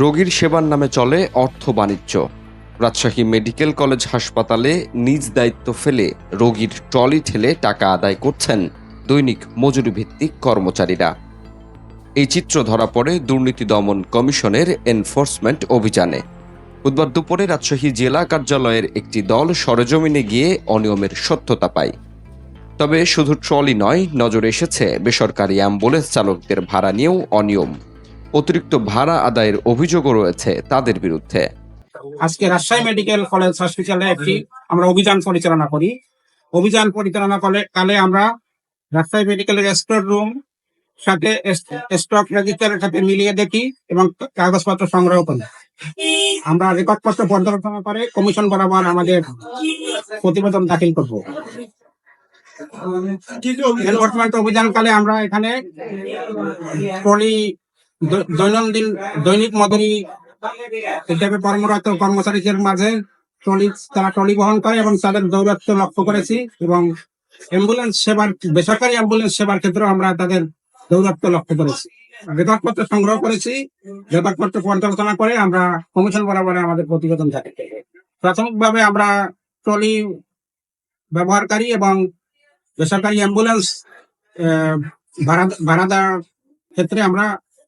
রোগীর সেবার নামে চলে অর্থ বাণিজ্য। রাজশাহী মেডিকেল কলেজ হাসপাতালে নিজ দায়িত্ব ফেলে রোগীর ট্রলি ঠেলে টাকা আদায় করছেন দৈনিক মজুরি ভিত্তিক কর্মচারীরা। এই চিত্র ধরা পড়ে দুর্নীতি দমন কমিশনের এনফোর্সমেন্ট অভিযানে। বুধবার দুপুরে রাজশাহী জেলা কার্যালয়ের একটি দল সরেজমিনে গিয়ে অনিয়মের সত্যতা পায়। তবে শুধু ট্রলি নয়, নজরে এসেছে বেসরকারি অ্যাম্বুলেন্স চালকদের ভাড়া নিয়েও অনিয়ম। অতিরিক্ত ভাড়া আদায়ের অভিযোগও রয়েছে তাদের বিরুদ্ধে। আজকে রাজশাহী মেডিকেল কলেজ হসপিটালে একটি আমরা অভিযান পরিচালনা করি। অভিযান পরিচালনা করে কালে আমরা রাজশাহী মেডিকেলের স্টোর রুম সাথে স্টক রেজিস্টারের সাথে মিলিয়ে দেখি এবং কাগজপত্র সংগ্রহ করি। আমরা রেকর্ডপত্র পর্যালোচনা করে কমিশন বরাবর আমাদের প্রতিবেদন দাখিল করব। এনফোর্সমেন্ট অভিযানকালে আমরা এখানে ট্রলি দৈনন্দিন দৈনিক মজুরি হিসেবে কর্মরত কর্মচারীদের মাঝে ট্রলি তারা ট্রলি বহন করে এবং তাদের দৌরাত্ম লক্ষ্য করেছি এবং অ্যাম্বুলেন্স সেবার বেসরকারি অ্যাম্বুলেন্স সেবার ক্ষেত্রেও আমরা তাদের দৌরাত্ম লক্ষ্য করেছি। রেকর্ডপত্র সংগ্রহ করেছি। রেকর্ডপত্র পর্যালোচনা করে আমরা কমিশন বরাবরে আমাদের প্রতিবেদন থাকে প্রাথমিকভাবে আমরা ট্রলি ব্যবহারকারী এবং বেসরকারি অ্যাম্বুলেন্স ভাড়া ভাড়া দেওয়ার ক্ষেত্রে আমরা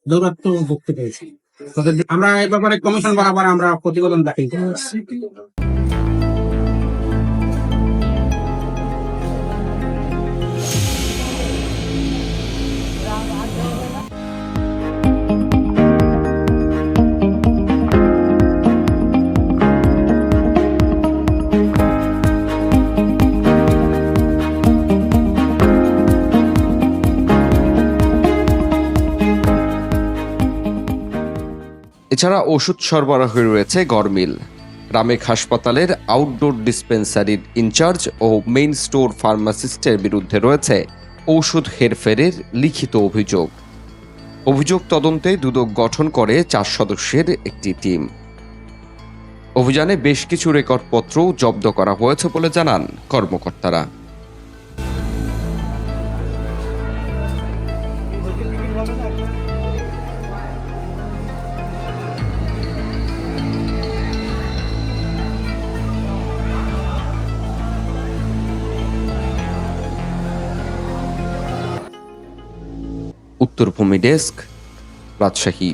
দৌরাত্ম ভুগতে পেরেছি আমরা এ ব্যাপারে কমিশন বরাবর আমরা প্রতিবেদন দাখিল করেছি। এছাড়া ওষুধ সরবরাহে রয়েছে গরমিল, রামেক হাসপাতালের আউটডোর ডিসপেন্সারির ইনচার্জ ও মেইন স্টোর ফার্মাসিস্টের বিরুদ্ধে রয়েছে ঔষধ হেরফেরের লিখিত অভিযোগ। অভিযোগ তদন্তে দুদক গঠন করে চার সদস্যের একটি টিম অভিযানে বেশ কিছু রেকর্ডপত্রও জব্দ করা হয়েছে বলে জানান কর্মকর্তারা। উত্তরভূমি ডেস্ক রাজশাহী।